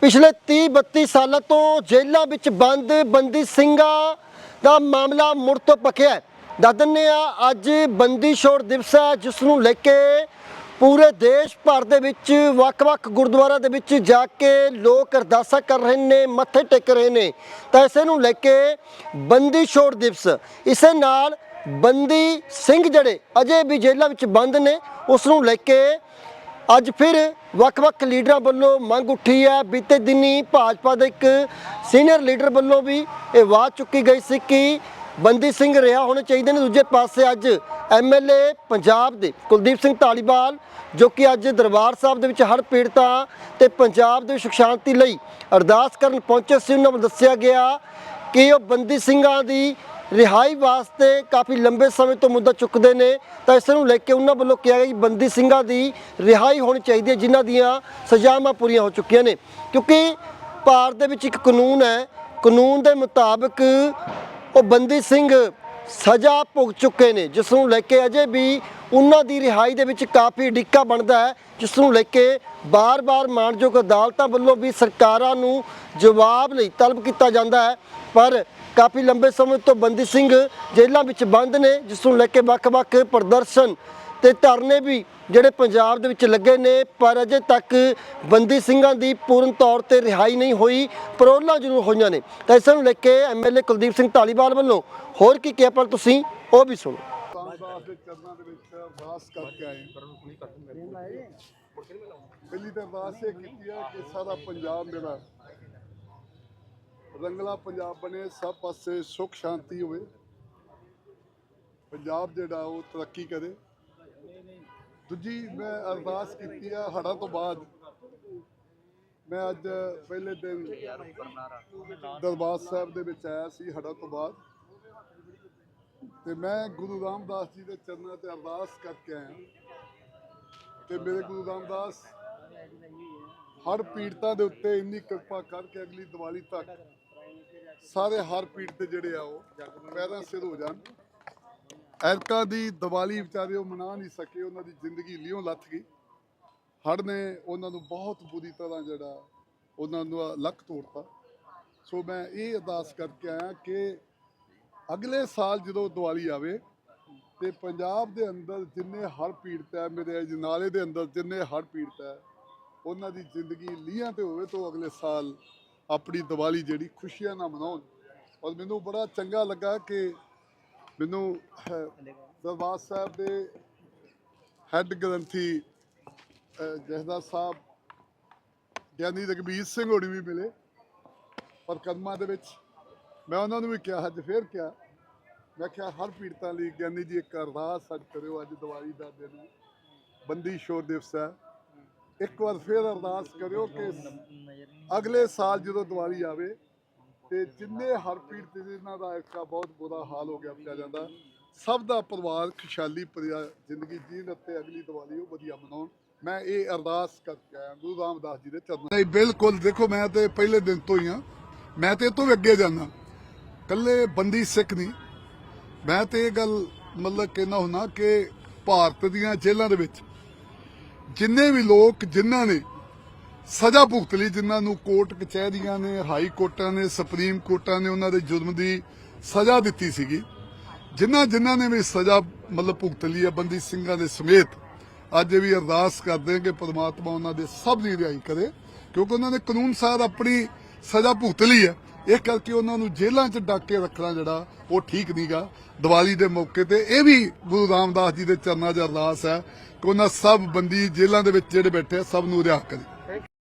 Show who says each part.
Speaker 1: ਪਿਛਲੇ 30 32 ਸਾਲਾਂ ਤੋਂ ਜੇਲ੍ਹਾਂ ਵਿੱਚ ਬੰਦ ਬੰਦੀ ਸਿੰਘਾਂ ਦਾ ਮਾਮਲਾ ਮੁੜ ਤੋਂ ਪੱਕਿਆ ਹੈ। ਦੱਸ ਦਿੰਦੇ ਆ ਅੱਜ ਬੰਦੀ ਛੋੜ ਦਿਵਸ ਹੈ, ਜਿਸ ਨੂੰ ਲੈ ਕੇ ਪੂਰੇ ਦੇਸ਼ ਭਰ ਦੇ ਵਿੱਚ ਵੱਖ-ਵੱਖ ਗੁਰਦੁਆਰਾ ਦੇ ਵਿੱਚ ਜਾ ਕੇ ਲੋਕ ਅਰਦਾਸਾਂ ਕਰ ਰਹੇ ਨੇ, ਮੱਥੇ ਟੇਕ ਰਹੇ ਨੇ। ਤਾਂ ਇਸੇ ਨੂੰ ਲੈ ਕੇ ਬੰਦੀ ਛੋੜ ਦਿਵਸ, ਇਸੇ ਨਾਲ ਬੰਦੀ ਸਿੰਘ ਜਿਹੜੇ ਅਜੇ ਵੀ ਜੇਲ੍ਹਾਂ ਵਿੱਚ ਬੰਦ ਨੇ, ਉਸ ਨੂੰ ਲੈ ਕੇ ਅੱਜ ਫਿਰ ਵੱਖ-ਵੱਖ ਲੀਡਰਾਂ ਵੱਲੋਂ ਮੰਗ ਉੱਠੀ ਹੈ। ਬੀਤੇ ਦਿਨੀ ਭਾਜਪਾ ਦੇ ਇੱਕ ਸੀਨੀਅਰ ਲੀਡਰ ਵੱਲੋਂ ਵੀ ਇਹ ਆਵਾਜ਼ ਚੁੱਕੀ ਗਈ ਸੀ ਕਿ ਬੰਦੀ ਸਿੰਘ ਰਿਹਾ ਹੋਣੇ ਚਾਹੀਦੇ ਨੇ। ਦੂਜੇ ਪਾਸੇ ਅੱਜ ਐਮਐਲਏ ਪੰਜਾਬ ਦੇ ਕੁਲਦੀਪ ਸਿੰਘ ਢਾਲੀਵਾਲ ਜੋ ਕਿ ਅੱਜ ਦਰਬਾਰ ਸਾਹਿਬ ਦੇ ਵਿੱਚ ਹਰ ਪੀੜਤਾਂ ਤੇ ਪੰਜਾਬ ਦੇ ਸੁਖ ਸ਼ਾਂਤੀ ਲਈ ਅਰਦਾਸ ਕਰਨ ਪਹੁੰਚੇ ਸੀ। ਉਹਨਾਂ ਨੂੰ ਦੱਸਿਆ ਗਿਆ ਕਿ ਉਹ ਬੰਦੀ ਸਿੰਘਾਂ ਦੀ ਰਿਹਾਈ ਵਾਸਤੇ ਕਾਫੀ ਲੰਬੇ ਸਮੇਂ ਤੋਂ ਮੁੱਦਾ ਚੁੱਕਦੇ ਨੇ। ਤਾਂ ਇਸ ਨੂੰ ਲੈ ਕੇ ਉਹਨਾਂ ਵੱਲੋਂ ਕਿਹਾ ਗਿਆ ਕਿ ਬੰਦੀ ਸਿੰਘਾਂ ਦੀ ਰਿਹਾਈ ਹੋਣੀ ਚਾਹੀਦੀ ਹੈ, ਜਿਨ੍ਹਾਂ ਦੀਆਂ ਸਜ਼ਾਵਾਂ ਪੂਰੀਆਂ ਹੋ ਚੁੱਕੀਆਂ ਨੇ। ਕਿਉਂਕਿ ਭਾਰਤ ਦੇ ਵਿੱਚ ਇੱਕ ਕਾਨੂੰਨ ਹੈ। ਕਾਨੂੰਨ ਦੇ ਮੁਤਾਬਕ ਉਹ ਬੰਦੀ ਸਿੰਘ ਸਜ਼ਾ ਭੁਗ ਚੁੱਕੇ ਨੇ ਜਿਸ ਨੂੰ ਲੈ ਕੇ ਅਜੇ ਵੀ ਉਹਨਾਂ ਦੀ ਰਿਹਾਈ ਦੇ ਵਿੱਚ ਕਾਫੀ ਡਿੱਕਾ ਬਣਦਾ ਹੈ ਜਿਸ ਨੂੰ ਲੈ ਕੇ ਬਾਰ-ਬਾਰ ਮਾਣਯੋਗ ਅਦਾਲਤਾਂ ਵੱਲੋਂ ਵੀ ਸਰਕਾਰਾਂ ਨੂੰ ਜਵਾਬ ਲਈ ਤਲਬ ਕੀਤਾ ਜਾਂਦਾ ਹੈ। ਪਰ ਕਾਫੀ ਲੰਬੇ ਸਮੇਂ ਤੋਂ ਬੰਦੀ ਸਿੰਘ ਜੇਲ੍ਹਾਂ ਵਿੱਚ ਬੰਦ ਨੇ ਜਿਸ ਨੂੰ ਲੈ ਕੇ ਵੱਖ-ਵੱਖ ਪ੍ਰਦਰਸ਼ਨ ਤੇ ਧਰਨੇ ਵੀ ਜਿਹੜੇ ਪੰਜਾਬ ਦੇ ਵਿੱਚ ਲੱਗੇ ਨੇ, ਪਰ ਅਜੇ ਤੱਕ ਬੰਦੀ ਸਿੰਘਾਂ ਦੀ ਪੂਰਨ ਤੌਰ ਤੇ ਰਿਹਾਈ ਨਹੀਂ ਹੋਈ ਪਰੋਲਾਂ ਜ਼ਰੂਰ ਹੋਈਆਂ ਨੇ। ਤਾਂ ਇਸ ਨੂੰ ਲੈ ਕੇ ਐਮਐਲਏ ਕੁਲਦੀਪ ਸਿੰਘ ਢਾਲੀਵਾਲ ਵੱਲੋਂ ਹੋਰ ਕੀ ਕਿਹਾ, ਪਰ ਤੁਸੀਂ ਉਹ ਵੀ ਸੁਣੋ।
Speaker 2: ਰਾਮਦਾਸ ਦੇ ਵਿੱਚ ਅਰਦਾਸ ਕਰਕੇ ਆਏ ਪਹਿਲੀ ਤਾਂ ਅਰਦਾਸ ਇਹ ਕੀਤੀ ਹੈ ਕਿ ਸਾਰਾ ਪੰਜਾਬ ਮੇਰਾ ਰੰਗਲਾ ਪੰਜਾਬ ਬਣੇ, ਸਭ ਪਾਸੇ ਸੁਖ ਸ਼ਾਂਤੀ ਹੋਵੇ। ਪੰਜਾਬ ਜਿਹੜਾ ਉਹ ਤਰੱਕੀ ਕਰੇ। ਦੂਜੀ ਮੈਂ ਅਰਦਾਸ ਕੀਤੀ ਆ ਹੜ੍ਹਾਂ ਤੋਂ ਬਾਅਦ। ਮੈਂ ਅੱਜ ਪਹਿਲੇ ਦਿਨ ਦਰਬਾਰ ਸਾਹਿਬ ਦੇ ਵਿੱਚ ਆਇਆ ਸੀ ਹੜਾਂ ਤੋਂ ਬਾਅਦ। ਤੇ ਮੈਂ ਗੁਰੂ ਰਾਮਦਾਸ ਜੀ ਦੇ ਚਰਨਾਂ ਤੇ ਅਰਦਾਸ ਕਰਕੇ ਆਇਆ। ਤੇ ਮੇਰੇ ਗੁਰੂ ਰਾਮਦਾਸ ਹਰ ਪੀੜਤਾਂ ਦੇ ਉੱਤੇ ਇੰਨੀ ਕਿਰਪਾ ਕਰਕੇ ਅਗਲੀ ਦੀਵਾਲੀ ਤੱਕ ਸਾਰੇ ਹਰ ਪੀੜਤ ਜਿਹੜੇ ਆ ਉਹ ਪੈਰਾਂ ਸਿਰ ਹੋ ਜਾਣ। ਐਰਕਾਂ ਦੀ ਦੀਵਾਲੀ ਵਿਚਾਰੇ ਉਹ ਮਨਾ ਨਹੀਂ ਸਕੇ, ਉਹਨਾਂ ਦੀ ਜ਼ਿੰਦਗੀ ਲਿਓਂ ਲੱਥ ਗਈ। ਹੜ ਨੇ ਉਹਨਾਂ ਨੂੰ ਬਹੁਤ ਬੁਰੀ ਤਰ੍ਹਾਂ ਜਿਹੜਾ ਉਹਨਾਂ ਨੂੰ ਲੱਕ ਤੋੜਤਾ। ਸੋ ਮੈਂ ਇਹ ਅਰਦਾਸ ਕਰਕੇ ਆਇਆ ਕਿ ਅਗਲੇ ਸਾਲ ਜਦੋਂ ਦੀਵਾਲੀ ਆਵੇ ਤੇ ਪੰਜਾਬ ਦੇ ਅੰਦਰ ਜਿੰਨੇ ਹੜ ਪੀੜਤ ਹੈ, ਮੇਰੇ ਅਜਨਾਲੇ ਦੇ ਅੰਦਰ ਜਿੰਨੇ ਹੜ ਪੀੜਤ ਹੈ, ਉਹਨਾਂ ਦੀ ਜ਼ਿੰਦਗੀ ਲੀਹਾਂ ਤੇ ਹੋਵੇ ਤਾਂ ਅਗਲੇ ਸਾਲ ਆਪਣੀ ਦੀਵਾਲੀ ਜਿਹੜੀ ਖੁਸ਼ੀਆਂ ਨਾਲ ਮਨਾਉਣ। ਔਰ ਮੈਨੂੰ ਬੜਾ ਚੰਗਾ ਲੱਗਾ ਕਿ ਮੈਨੂੰ ਦਰਬਾਰ ਸਾਹਿਬ ਦੇ ਹੈੱਡ ਗ੍ਰੰਥੀ ਅਹ, ਸਾਹਿਬ ਗਿਆਨੀ ਰਘਬੀਰ ਸਿੰਘ ਹੋਣੀ ਵੀ ਮਿਲੇ ਪਰ ਕਦਮਾਂ ਦੇ ਵਿੱਚ। ਮੈਂ ਉਹਨਾਂ ਨੂੰ ਵੀ ਕਿਹਾ ਅੱਜ ਫੇਰ ਕਿਹਾ। ਮੈਂ ਕਿਹਾ ਹਰ ਪੀੜਤਾਂ ਲਈ ਗਿਆਨੀ ਜੀ ਇੱਕ ਅਰਦਾਸ ਅੱਜ ਕਰਿਓ ਅੱਜ ਦੀਵਾਲੀ ਦਾ ਦਿਨ ਹੈ। ਬੰਦੀ ਸ਼ੋਰ ਦਿਵਸ ਹੈ। ਇੱਕ ਵਾਰ ਫੇਰ ਅਰਦਾਸ ਕਰਿਓ ਕਿ ਅਗਲੇ ਸਾਲ ਜਦੋਂ ਦੀਵਾਲੀ ਆਵੇ ਤੇ ਜਿੰਨੇ ਹਰ ਪੀੜਤ ਜਿਨ੍ਹਾਂ ਦਾ ਇੱਕ ਬਹੁਤ ਬੁਰਾ ਹਾਲ ਹੋ ਗਿਆ ਪਿਆ ਜਾਂਦਾ, ਸਭ ਦਾ ਪਰਿਵਾਰ ਖੁਸ਼ਹਾਲੀ ਭਰਿਆ ਜ਼ਿੰਦਗੀ ਜੀਣ ਅਤੇ ਅਗਲੀ ਦੀਵਾਲੀ ਉਹ ਵਧੀਆ ਮਨਾਉਣ। ਮੈਂ ਇਹ ਅਰਦਾਸ ਕਰਕੇ ਆਇਆ, ਗੁਰੂ ਰਾਮਦਾਸ ਜੀ ਦੇ ਚਰਨਾਂ ਨਹੀਂ, ਬਿਲਕੁਲ, ਦੇਖੋ ਮੈਂ ਤੇ ਪਹਿਲੇ ਦਿਨ ਤੋਂ ਹੀ ਆ ਮੈਂ ਤੇ ਇਹ ਤੋਂ ਵੀ ਅੱਗੇ ਜਾਣਾ ਕੱਲੇ ਬੰਦੀ ਸਿੱਖ ਨਹੀਂ। ਮੈਂ ਤੇ ਇਹ ਗੱਲ ਮਤਲਬ ਕਹਿਣਾ ਹੁਣਾ ਕਿ ਭਾਰਤ ਦੀਆਂ ਜੇਲ੍ਹਾਂ ਦੇ ਵਿੱਚ ਜਿੰਨੇ ਵੀ ਲੋਕ, ਜਿਨ੍ਹਾਂ ਨੇ ਸਜ਼ਾ ਭੁਗਤ ਲਈ ਜਿਨ੍ਹਾਂ ਨੂੰ ਕੋਰਟ ਕਚਹਿਰੀਆਂ ਨੇ, ਹਾਈ ਕੋਰਟਾਂ ਨੇ, ਸੁਪਰੀਮ ਕੋਰਟਾਂ ਨੇ ਉਹਨਾਂ ਦੇ ਜੁਰਮ ਦੀ ਸਜ਼ਾ ਦਿੱਤੀ ਸੀਗੀ। ਜਿਨ੍ਹਾਂ ਜਿਨ੍ਹਾਂ ਨੇ ਵੀ ਸਜ਼ਾ ਮਤਲਬ ਭੁਗਤ ਲਈ ਹੈ, ਬੰਦੀ ਸਿੰਘਾਂ ਦੇ ਸਮੇਤ, ਅੱਜ ਵੀ ਅਰਦਾਸ ਕਰਦੇ ਹਾਂ ਕਿ ਪ੍ਰਮਾਤਮਾ ਉਹਨਾਂ ਦੇ ਸਭ ਦੀ ਰਿਹਾਈ ਕਰੇ, ਕਿਉਂਕਿ ਉਹਨਾਂ ਨੇ ਕਾਨੂੰਨ ਸਾਰ ਆਪਣੀ ਸਜ਼ਾ ਭੁਗਤ ਲਈ ਹੈ। ਇਹ ਕਰਕੇ ਉਹਨਾਂ ਨੂੰ ਜੇਲ੍ਹਾਂ 'ਚ ਡੱਕ ਕੇ ਰੱਖਣਾ ਜਿਹੜਾ, ਉਹ ਠੀਕ ਨਹੀਂਗਾ। ਦੀਵਾਲੀ ਦੇ ਮੌਕੇ ਤੇ ਇਹ ਵੀ ਗੁਰੂ ਰਾਮਦਾਸ ਜੀ ਦੇ ਚਰਨਾਂ 'ਚ ਅਰਦਾਸ ਹੈ ਕਿ ਉਹਨਾਂ ਸਭ ਬੰਦੀ ਜੇਲ੍ਹਾਂ ਦੇ ਵਿੱਚ ਜਿਹੜੇ ਬੈਠੇ ਸਭ ਨੂੰ ਰਿਹਾ ਕਰੇ।